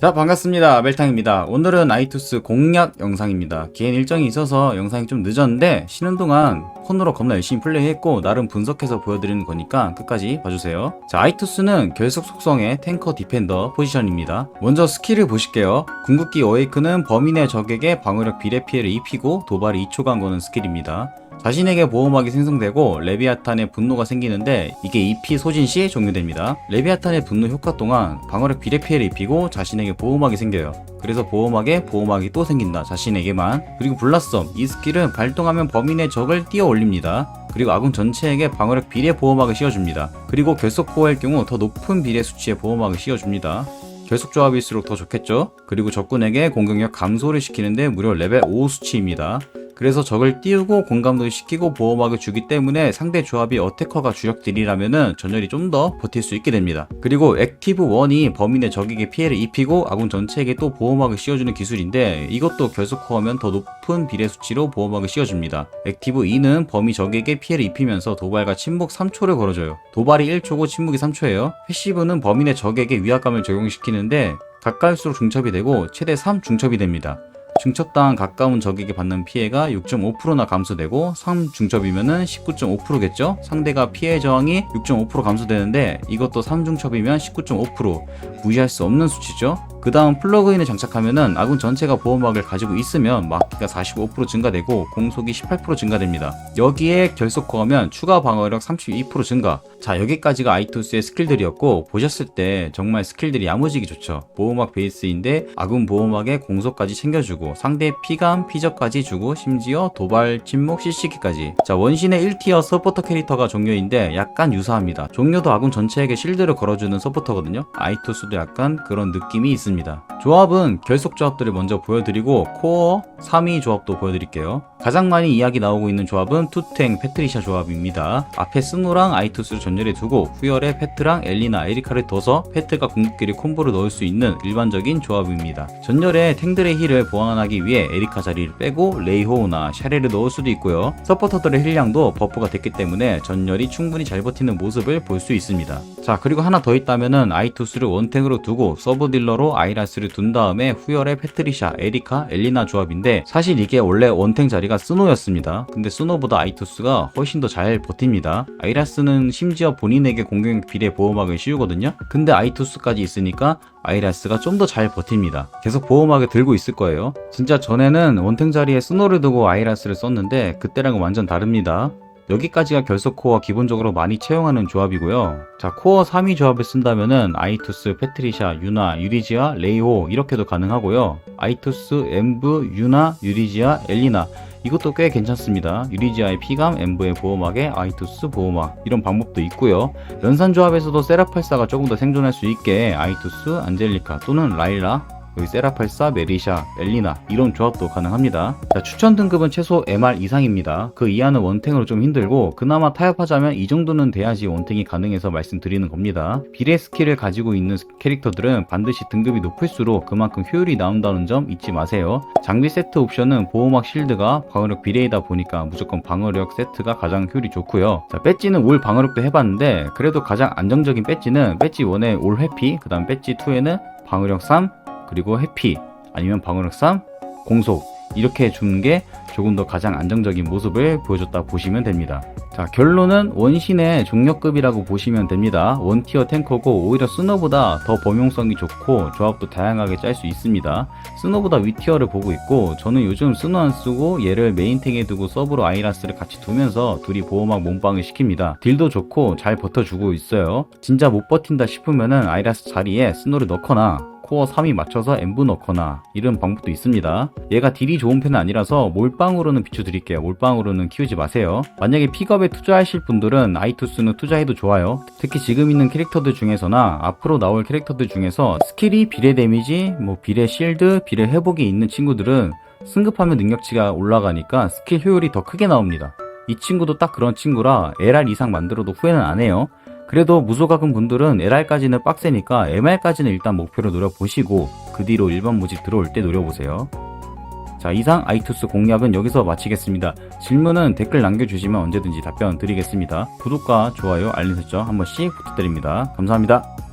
자 반갑습니다. 멜탕입니다. 오늘은 아이투스 공략 영상입니다. 기행 일정이 있어서 영상이 좀 늦었는데 쉬는 동안 폰으로 겁나 열심히 플레이했고 나름 분석해서 보여드리는 거니까 끝까지 봐주세요. 자 아이투스는 결속 속성의 탱커 디펜더 포지션입니다. 먼저 스킬을 보실게요. 궁극기 어웨이크는 범인의 적에게 방어력 비례 피해를 입히고 도발이 2초간 거는 스킬입니다 자신에게 보호막이 생성되고 레비아탄의 분노가 생기는데 이게 EP 소진 시 종료됩니다. 레비아탄의 분노 효과 동안 방어력 비례 피해를 입히고 자신에게 보호막이 생겨요. 그래서 보호막에 보호막이 또 생긴다. 자신에게만. 그리고 블라썸 이 스킬은 발동하면 범인의 적을 뛰어 올립니다. 그리고 아군 전체에게 방어력 비례 보호막을 씌워줍니다. 그리고 결속 코어일 경우 더 높은 비례 수치의 보호막을 씌워줍니다. 결속 조합일수록 더 좋겠죠? 그리고 적군에게 공격력 감소를 시키는데 무려 레벨 5 수치입니다. 그래서 적을 띄우고 공감도 시키고 보호막을 주기 때문에 상대 조합이 어태커가 주력 딜이라면은 전열이 좀 더 버틸 수 있게 됩니다. 그리고 액티브 1이 범인의 적에게 피해를 입히고 아군 전체에게 또 보호막을 씌워주는 기술인데 이것도 결속 코어면 더 높은 비례 수치로 보호막을 씌워줍니다. 액티브 2는 범위 적에게 피해를 입히면서 도발과 침묵 3초를 걸어줘요. 도발이 1초고 침묵이 3초예요. 패시브는 범인의 적에게 위압감을 적용시키는데 가까울수록 중첩이 되고 최대 3 중첩이 됩니다. 중첩당 가까운 적에게 받는 피해가 6.5%나 감소되고 3중첩이면은 19.5%겠죠? 상대가 피해 저항이 6.5% 감소되는데 이것도 3중첩이면 19.5% 무시할 수 없는 수치죠? 그 다음 플러그인을 장착하면은 아군 전체가 보호막을 가지고 있으면 막기가 45% 증가되고 공속이 18% 증가됩니다. 여기에 결속코어면 추가 방어력 32% 증가. 자 여기까지가 아이투스의 스킬들이었고 보셨을 때 정말 스킬들이 야무지게 좋죠. 보호막 베이스인데 아군 보호막에 공속까지 챙겨주고 상대 피감 피적까지 주고 심지어 도발 침묵 CC기까지. 자 원신의 1티어 서포터 캐릭터가 종료인데 약간 유사합니다. 종료도 아군 전체에게 실드를 걸어주는 서포터거든요. 아이투스도 약간 그런 느낌이 있습니다. 있습니다. 조합은 결속 조합들을 먼저 보여드리고 코어 3위 조합도 보여드릴게요. 가장 많이 이야기 나오고 있는 조합은 투탱 페트리샤 조합입니다. 앞에 스노랑 아이투스를 전열에 두고 후열에 페트랑 엘리나 에리카를 둬서 페트가 궁극기를 콤보로 넣을 수 있는 일반적인 조합입니다. 전열에 탱들의 힐을 보완하기 위해 에리카 자리를 빼고 레이호우나 샤레를 넣을 수도 있고요. 서포터들의 힐량도 버프가 됐기 때문에 전열이 충분히 잘 버티는 모습을 볼 수 있습니다. 자 그리고 하나 더 있다면은 아이투스를 원탱으로 두고 서브 딜러로 아이라스를 둔 다음에 후열에 페트리샤, 에리카, 엘리나 조합인데 사실 이게 원래 원탱 자리가 스노였습니다. 근데 스노보다 아이투스가 훨씬 더 잘 버팁니다. 아이라스는 심지어 본인에게 공격 비례 보호막을 씌우거든요. 근데 아이투스까지 있으니까 아이라스가 좀 더 잘 버팁니다. 계속 보호막을 들고 있을 거예요. 진짜 전에는 원탱 자리에 스노를 두고 아이라스를 썼는데 그때랑은 완전 다릅니다. 여기까지가 결속 코어 기본적으로 많이 채용하는 조합이고요. 자, 코어 3위 조합을 쓴다면은 아이투스, 페트리샤, 유나, 유리지아, 레이호 이렇게도 가능하고요. 아이투스, 엠브, 유나, 유리지아, 엘리나 이것도 꽤 괜찮습니다. 유리지아의 피감, 엠브의 보호막에 아이투스 보호막 이런 방법도 있고요. 연산 조합에서도 세라팔사가 조금 더 생존할 수 있게 아이투스, 안젤리카 또는 라일라 여기 세라팔사, 메리샤, 엘리나 이런 조합도 가능합니다. 자, 추천 등급은 최소 MR 이상입니다. 그 이하는 원탱으로 좀 힘들고 그나마 타협하자면 이 정도는 돼야지 원탱이 가능해서 말씀드리는 겁니다. 비례 스킬을 가지고 있는 캐릭터들은 반드시 등급이 높을수록 그만큼 효율이 나온다는 점 잊지 마세요. 장비 세트 옵션은 보호막 실드가 방어력 비례이다 보니까 무조건 방어력 세트가 가장 효율이 좋고요. 자, 배지는 올 방어력도 해봤는데 그래도 가장 안정적인 배지는 배지 1에 올 회피, 그 다음 배지 2에는 방어력 3, 그리고 해피 아니면 방어력 3 공속 이렇게 주는 게 조금 더 가장 안정적인 모습을 보여줬다 보시면 됩니다. 자 결론은 원신의 종력급이라고 보시면 됩니다. 원티어 탱커고 오히려 스노보다 더 범용성이 좋고 조합도 다양하게 짤 수 있습니다. 스노보다 위티어를 보고 있고 저는 요즘 스노 안 쓰고 얘를 메인탱에 두고 서브로 아이라스를 같이 두면서 둘이 보호막 몸빵을 시킵니다. 딜도 좋고 잘 버텨주고 있어요. 진짜 못 버틴다 싶으면은 아이라스 자리에 스노를 넣거나 코어 3이 맞춰서 엠브 넣거나 이런 방법도 있습니다. 얘가 딜이 좋은 편은 아니라서 몰빵으로는 비춰드릴게요. 몰빵으로는 키우지 마세요. 만약에 픽업에 투자하실 분들은 아이투스는 투자해도 좋아요. 특히 지금 있는 캐릭터들 중에서나 앞으로 나올 캐릭터들 중에서 스킬이 비례 데미지, 뭐 비례 실드, 비례 회복이 있는 친구들은 승급하면 능력치가 올라가니까 스킬 효율이 더 크게 나옵니다. 이 친구도 딱 그런 친구라 LR 이상 만들어도 후회는 안 해요. 그래도 무소가금 분들은 LR까지는 빡세니까 MR까지는 일단 목표로 노려보시고 그 뒤로 일반 모집 들어올 때 노려보세요. 자 이상 아이투스 공략은 여기서 마치겠습니다. 질문은 댓글 남겨주시면 언제든지 답변 드리겠습니다. 구독과 좋아요 알림 설정 한 번씩 부탁드립니다. 감사합니다.